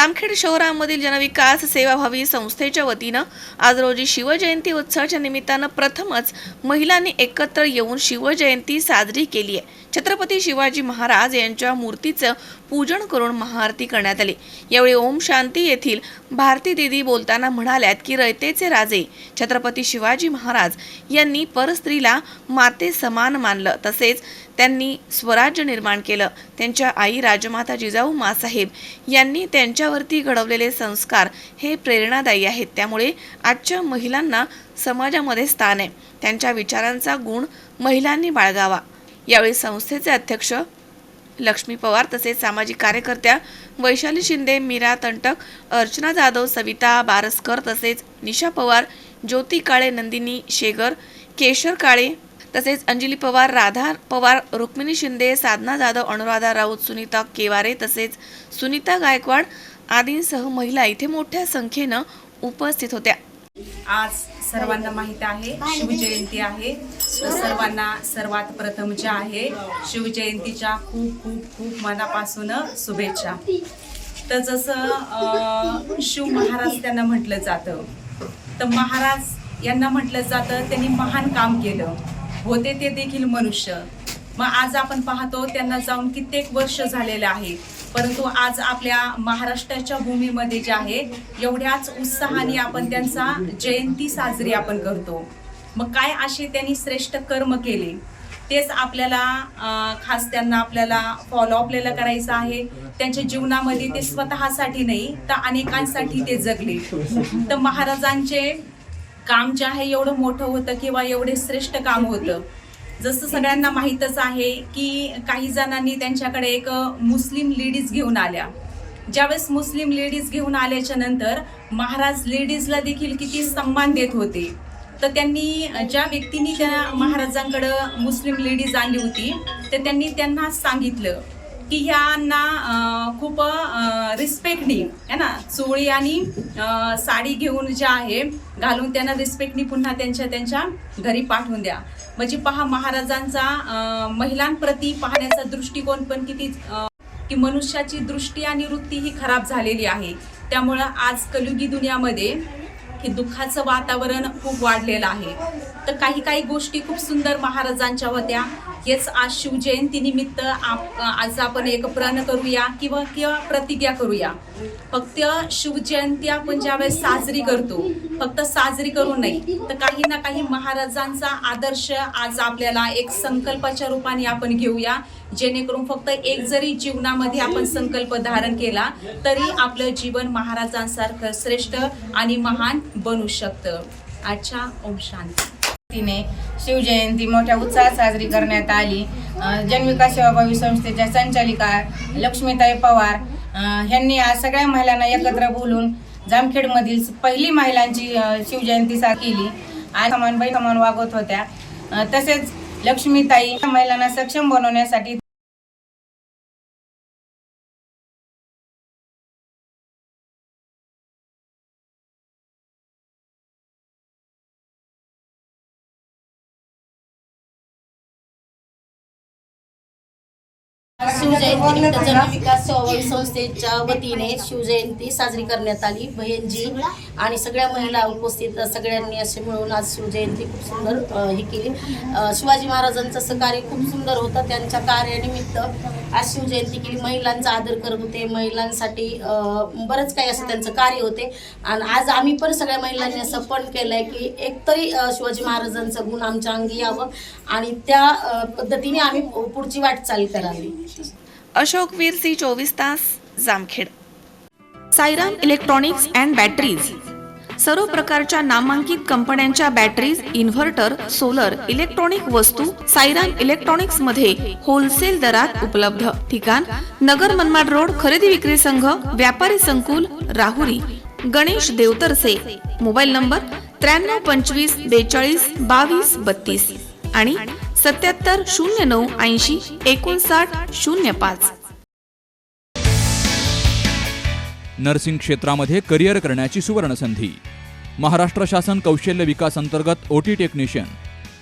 जामखेड शहरामधील जनविकास सेवाभावी संस्थेच्या वतीनं आज रोजी शिवजयंती उत्सवाच्या निमित्तानं प्रथमच महिलांनी एकत्र येऊन शिवजयंती साजरी केली आहे. छत्रपती शिवाजी महाराज यांच्या मूर्तीचं पूजन करून महाआरती करण्यात आली. यावेळी ओम शांती येथील भारती दिदी बोलताना म्हणाल्यात की रयतेचे राजे छत्रपती शिवाजी महाराज यांनी परस्त्रीला माते समान मानलं. तसेच त्यांनी स्वराज्य निर्माण केलं. त्यांच्या आई राजमाता जिजाऊ मासाहेब यांनी त्यांच्यावरती घडवलेले संस्कार हे प्रेरणादायी आहेत. त्यामुळे आजच्या महिलांना समाजामध्ये स्थान आहे. त्यांच्या विचारांचा गुण महिलांनी बाळगावा. यावेळी संस्थेचे अध्यक्ष लक्ष्मी पवार तसेच सामाजिक कार्यकर्त्या वैशाली शिंदे मीरा तंटक अर्चना जाधव सविता बारसकर तसेच निशा पवार ज्योती काळे नंदिनी शेगर केशर काळे तसेच अंजली पवार राधा पवार रुक्मिणी शिंदे साधना जाधव अनुराधा राऊत सुनीता केवारे तसेच सुनीता गायकवाड आदींसह महिला इथे मोठ्या संख्येनं उपस्थित होत्या. आज सर्वांना माहीत आहे. शिवजयंती आहे. तर सर्वांना सर्वात प्रथम जे आहे शिवजयंतीच्या खूप खूप खूप मनापासून शुभेच्छा. तर जसं शिव महाराज त्यांना म्हटलं जातं तर महाराज यांना म्हटलं जातं त्यांनी महान काम केलं. होते ते देखील मनुष्य. मग आज आपण पाहतो त्यांना जाऊन कित्येक वर्ष झालेले आहे परंतु आज आपल्या महाराष्ट्राच्या भूमीमध्ये जे आहे एवढ्याच उत्साहाने आपण त्यांचा जयंती साजरी आपण करतो. मग काय असे त्यांनी श्रेष्ठ कर्म केले? तेच आपल्याला खास त्यांना आपल्याला फॉलो आपल्याला करायचं आहे. त्यांच्या जीवनामध्ये ते स्वतःसाठी नाही तर अनेकांसाठी ते जगले. तर महाराजांचे काम जे आहे एवढं मोठं होतं किंवा एवढे श्रेष्ठ काम होतं जसं सगळ्यांना माहीतच आहे की काही जणांनी त्यांच्याकडे एक मुस्लिम लेडीज घेऊन आल्या. ज्यावेळेस मुस्लिम लेडीज घेऊन आल्याच्यानंतर महाराज लेडीजला देखील किती सन्मान देत होते. तर त्यांनी ज्या व्यक्तींनी त्या महाराजांकडं मुस्लिम लेडीज आणली होती तर त्यांनी त्यांना सांगितलं की ह्यांना खूप रिस्पेक्टनी है ना? चोळी आणि साडी घेऊन जे आहे घालून त्यांना रिस्पेक्टनी पुन्हा त्यांच्या त्यांच्या घरी पाठवून द्या. म्हणजे पहा महाराजांचा महिलांप्रती पाहण्याचा दृष्टिकोन पण किती की मनुष्याची दृष्टी आणि वृत्ती ही खराब झालेली आहे. त्यामुळं आज कलयुगी दुनियामध्ये हे दुःखाचं वातावरण खूप वाढलेलं आहे. तर काही काही गोष्टी खूप सुंदर महाराजांच्या होत्या. हेच आज शिवजयंती निमित्त आप आज आपण एक प्रण करूया किंवा किंवा प्रतिज्ञा करूया. फक्त शिवजयंती आपण ज्यावेळेस साजरी करतो फक्त साजरी करू नये तर काही ना काही महाराजांचा आदर्श आज आपल्याला एक संकल्पाच्या रूपाने आपण घेऊया. जेणेकरून फक्त एक जरी जीवनामध्ये आपण संकल्प धारण केला तरी आपलं जीवन महाराजांसारखं श्रेष्ठ आणि महान बनू शकतं. अच्छा ओम शांती. तिने शिवजयंती मोठ्या उत्साहात साजरी करण्यात आली. जन्मिका सेवाभावी संस्थेच्या संचालिका लक्ष्मीताई पवार ह्यांनी आज सगळ्या महिलांना एकत्र बोलून जामखेडमधील पहिली महिलांची शिवजयंती सा केली. आणि समान बाई समान वागवत होत्या. तसेच लक्ष्मीताई महिलांना सक्षम बनवण्यासाठी शिवजयंतीनिमित्त जनविकास सेवाभावी संस्थेच्या वतीने शिवजयंती साजरी करण्यात आली. बहीणजी आणि सगळ्या महिला उपस्थित सगळ्यांनी असे मिळून आज शिवजयंती खूप सुंदर हे केली. शिवाजी महाराजांचं असं कार्य खूप सुंदर होतं. त्यांच्या कार्यानिमित्त आज शिवजयंती केली. महिलांचा आदर करत होते. महिलांसाठी बरंच काही असं त्यांचं कार्य होते. आणि आज आम्ही पण सगळ्या महिलांनी असं पण केलं आहे की एकतरी शिवाजी महाराजांचं गुण आमच्या अंगी यावं. आणि त्या पद्धतीने आम्ही पुढची वाटचाल करावी. अशोक वीरसी चोवीस तास Jamkhed. Sairam electronics and batteries. सर्व प्रकारच्या नामांकित कंपन्यांच्या बॅटरीज इन्व्हर्टर सोलर इलेक्ट्रॉनिक वस्तू सायराम इलेक्ट्रॉनिक्समध्ये होलसेल दरात उपलब्ध. ठिकाण नगर मनमाड रोड खरेदी विक्री संघ व्यापारी संकुल राहुरी गणेश देवतरसे. मोबाईल नंबर त्र्याण्णव पंचवीस बेचाळीस बावीस बत्तीस. आणि सत्याहत्तर शून्य नऊ ऐंशी एकोणसाठ शून्य पाच. नर्सिंग क्षेत्रामध्ये करिअर करण्याची सुवर्ण संधी महाराष्ट्र शासन कौशल्य विकास अंतर्गत O T technician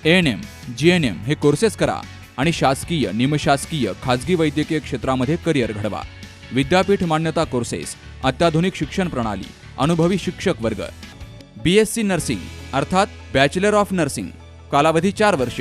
N M G N M हे कोर्सेस करा आणि शासकीय निमशासकीय खाजगी वैद्यकीय क्षेत्रामध्ये करिअर घडवा. विद्यापीठ मान्यता कोर्सेस अत्याधुनिक शिक्षण प्रणाली अनुभवी शिक्षक वर्ग. बी एस सी नर्सिंग अर्थात बॅचलर ऑफ नर्सिंग कालावधी चार वर्ष.